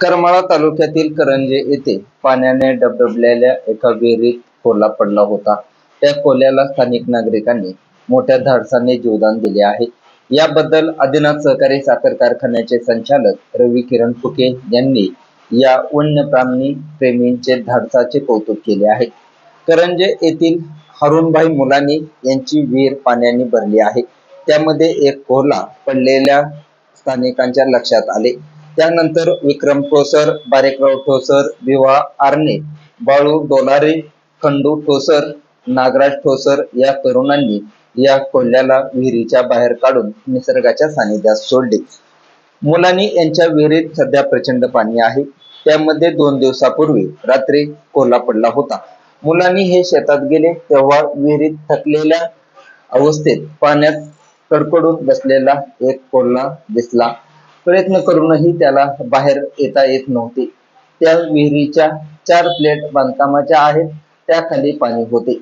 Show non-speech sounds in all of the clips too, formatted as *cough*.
करमाळा तालुक्यातील करंजे येथे पाण्याने डबडबलेल्या एका विहिरीत कोल्हा पडला होता. त्या कोल्ह्याला स्थानिक नागरिकांनी मोठ्या धाडसाने जीवदान दिले आहे. याबद्दल आदिनाथ सहकारी साखर कारखान्याचे संचालक रवी किरण फुके यांनी या वन्यप्राणी प्रेमींचे धाडसाचे कौतुक केले आहे. करंजे येथील हरुणभाई मुलानी यांची विहीर पाण्याने भरली आहे. त्यामध्ये एक कोला पडलेल्या स्थानिकांच्या लक्षात आले. त्यानंतर विक्रम ठोसर बारेकराव ठोसर विवा आरणे बाळू डोलारे खंडू ठोसर नागराज ठोसर या तरुणांनी या कोल्ह्याला विहिरीच्या बाहेर काढून निसर्गाच्या सानिध्यात सोडले. मुलांनी यांच्या विहिरीत सध्या प्रचंड पाणी आहे. त्यामध्ये दोन दिवसापूर्वी रात्री कोल्हा पडला होता. मुलांनी हे शेतात गेले तेव्हा विहिरीत थकलेल्या अवस्थेत पाण्यात कडकडून बसलेला एक कोल्हा दिसला. प्रयत्न करूनही त्याला बाहेर येता येत नव्हते. त्या विहिरीच्या चार प्लेट बांधकामाच्या आहेत त्याखाली पाणी होते.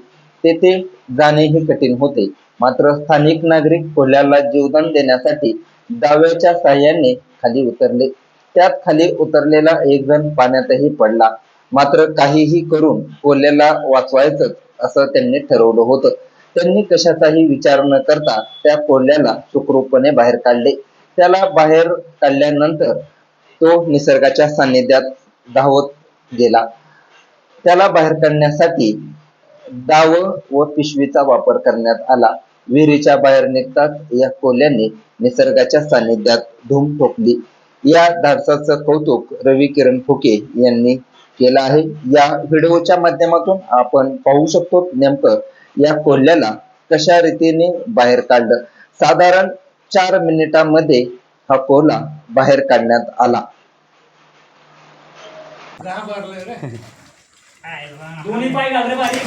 तेथे जाणेही कठीण होते. मात्र स्थानिक नागरिक कोल्ह्याला जीवदान देण्यासाठी दाव्याच्या साह्याने खाली उतरले. त्यात खाली उतरलेला एक जण पाण्यातही पडला. मात्र काहीही करून कोल्ह्याला वाचवायचं असं त्यांनी ठरवलं होतं. त्यांनी कशाचाही विचार न करता त्या कोल्ह्याला सुखरूपपणे बाहेर काढले. त्याला बाहेर काढल्यानंतर तो निसर्गाच्या सान्निध्यात धावत गेला. त्याला बाहेर काढण्यासाठी दाव व पिशवीचा वापर करण्यात आला. विहिरीच्या बाहेर निघताच या कोल्याने निसर्गाच्या सान्निध्यात धूम ठोकली. या धाडसाचं कौतुक रवी किरण फुके यांनी केलं आहे. या व्हिडिओच्या माध्यमातून आपण पाहू शकतो नेमकं या कोल्ह्याला कशा रीतीने बाहेर काढलं. साधारण चार मिनिटांमध्ये हा कोल्हा बाहेर काढण्यात आला. दोन्ही पाय घाल रे बारीक.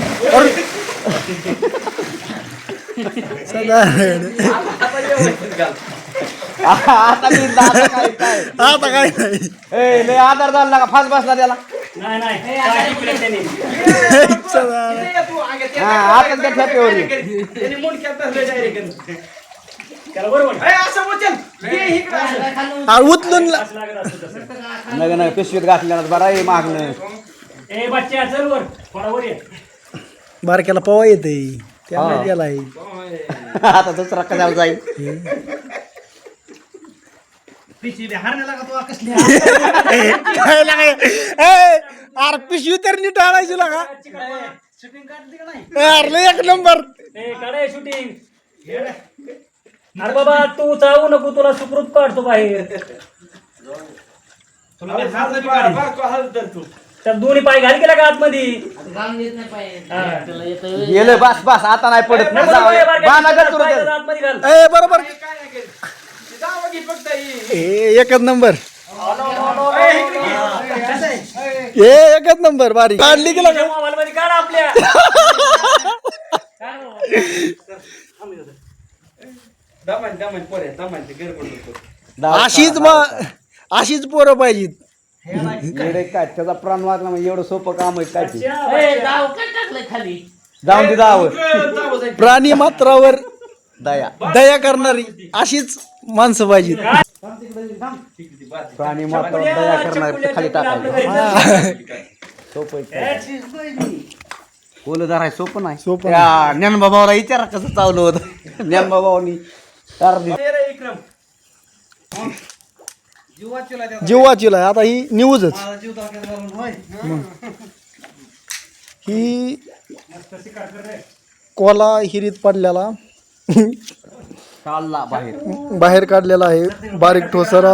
आता मी आता काय काय आता काय नाही. ए लय आधार झाला का फास बसला त्याला नाही नाही काय टिकले त्याने हा आता त्या ठेपेवर ये. त्याने मुंडक्यात धरले डायरेक्ट त्याला बरोबर आ, उचलून ला- असं लागत असतं तसं. नग नग पिशवीत घातल्यानं बरं आहे मागणं. ए बच्चा चल वर. थोडा वर ये. बारक्याला पवा येते त्यामुळे हा. गेलाय *laughs* आता दुसरा कशाला जाईल? *laughs* काय लागाय? ए, अरे पिशवी तर नीट आणायची लागा अरे लय एक नंबर. ए काढे शूटिंग अरे बाबा तू जाऊ नको तुला सुखरूप काढतो बाहेर. त्या दोन्ही पाय घाल गेला का आतमध्ये? हा. गेलं बस बस आता नाही पडत. नको, जाऊ. नको, दे. ए, बारक्या बाणा कर पाय तुला आतमध्ये घाल. ए बरोबर. ए एकच नंबर. ए एकच नंबर बारीक काढली की लागा मोबाईल मध्ये काढ आपल्या. *laughs* अशीच मग अशीच पोरं पाहिजेत. येडे काय? त्याचा प्राण वाचला म्हणजे एवढं सोपं काम आहे काय ते. जाऊन दे जावं प्राणी मात्रावर दया. दया करणारी अशीच माणसं पाहिजेत. प्राणी मात्र दया करणार खाली टाकायचं. सोपं कोलं धराय सोपं नाही. सोपं त्या ज्ञानबाबाला विचारा कसं चावलं होतं. ज्ञानबाबानी अर्धी. जीव वाचीला आता ही न्यूजच. ही कोला हिरीत पडलेला. चालला बाहेर. बाहेर काढलेला आहे. बारीक ठोसर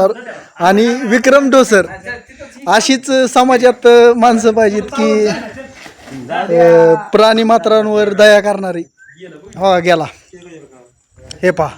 आणि विक्रम ठोसर. अशीच समाजात माणसं पाहिजेत की प्राणी मात्रांवर दया करणारी. हा गेला. हे पहा.